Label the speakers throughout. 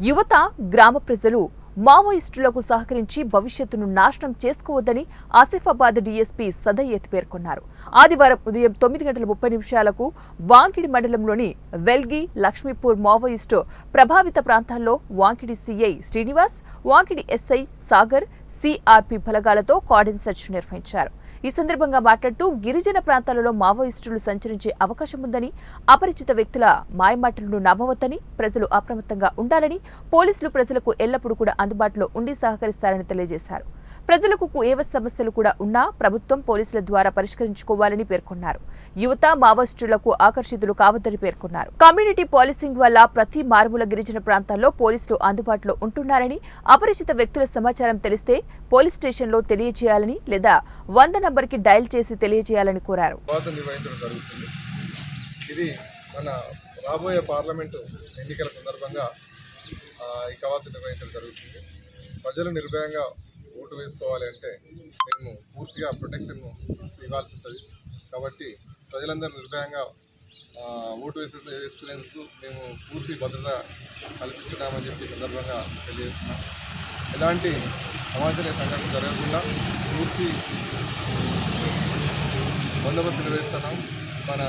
Speaker 1: యువత గ్రామ ప్రజలు మావోయిస్టులకు సహకరించి భవిష్యత్తును నాశనం చేసుకోవద్దని ఆసిఫాబాద్ డీఎస్పీ సదయ్యత్ పేర్కొన్నారు. ఆదివారం ఉదయం తొమ్మిది గంటల ముప్పై నిమిషాలకు వాంకిడి మండలంలోని వెల్గి లక్ష్మీపూర్ మావోయిస్టు ప్రభావిత ప్రాంతాల్లో Wankidi CI Srinivas Wankidi SI Sagar CRP బలగాలతో cordon search నిర్వహించారు. ఈ సందర్భంగా మాట్లాడుతూ గిరిజన ప్రాంతాలలో మావోయిస్టులు సంచరించే అవకాశం ఉందని అపరిచిత వ్యక్తుల మాయమాటలను నమ్మవద్దని ప్రజలు అప్రమత్తంగా ఉండాలని పోలీసులు ప్రజలకు ఎల్లప్పుడూ కూడా అందుబాటులో ఉండి సహకరిస్తారని తెలియజేశారు. ప్రజలకు ఏవ సమస్యలు కూడా ఉన్నా ప్రభుత్వం పోలీసుల ద్వారా పరిష్కరించుకోవాలని పేర్కొన్నారు. యువత మావోయిస్టులకు ఆకర్షితులు కావద్దని పేర్కొన్నారు. కమ్యూనిటీ పాలిసింగ్ వల్ల ప్రతి మారుమూల గిరిజన ప్రాంతాల్లో పోలీసులు అందుబాటులో ఉంటున్నారని అపరిచిత వ్యక్తుల సమాచారం తెలిస్తే పోలీస్ స్టేషన్లో తెలియజేయాలని లేదా వంద నంబర్కి డయల్ చేసి తెలియజేయాలని కోరారు.
Speaker 2: ఇది మన రాబోయే పార్లమెంటు ఎన్నికల సందర్భంగా ఆ, ఈ కవాతు నిర్వహించడం జరుగుతుంది. ప్రజలు నిర్భయంగా ఓటు వేసుకోవాలి అంటే మేము పూర్తిగా ప్రొటెక్షన్ ఇవ్వాల్సి ఉంటుంది. కాబట్టి ప్రజలందరూ నిర్భయంగా ఓటు వేసే వేసుకునేందుకు మేము పూర్తి భద్రత కల్పిస్తున్నామని చెప్పి సందర్భంగా తెలియజేస్తున్నాం. ఎలాంటి అవాంఛనీయ సంఘటన జరగకుండా పూర్తి బందోబస్తు నిర్వహిస్తున్నాం. మన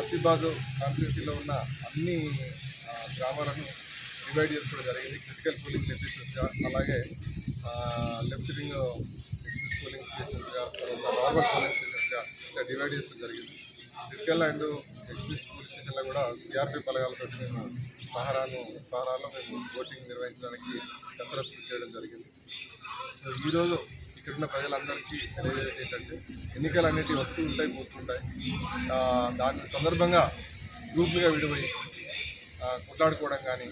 Speaker 2: ఆసిఫాబాద్ కాన్స్టిట్యూన్సీలో ఉన్న అన్ని గ్రామాలను డివైడ్ చేసుకోవడం జరిగింది. క్రిటికల్ పోలింగ్ స్టేషన్స్గా అలాగే లెఫ్ట్ వింగ్ ఎక్స్ప్రెస్ పోలింగ్ స్టేషన్స్గా నార్మల్ పోలింగ్ స్టేషన్స్గా ఇట్లా డివైడ్ చేసుకోవడం జరిగింది. క్రిటికల్ అండ్ ఎక్స్ప్రెస్ పోలీస్ స్టేషన్లో కూడా సిఆర్పి బలగాలతో మేము పహరాను పహరాలో మేము ఓటింగ్ నిర్వహించడానికి కసరత్తు చేయడం జరిగింది. సో ఈరోజు ఇక్కడున్న ప్రజలందరికీ తెలియజేది ఏంటంటే ఎన్నికలు అనేటివి వస్తూ ఉంటాయి పోతుంటాయి. దాని సందర్భంగా గ్రూపులుగా విడిపోయి కొట్లాడుకోవడం కానీ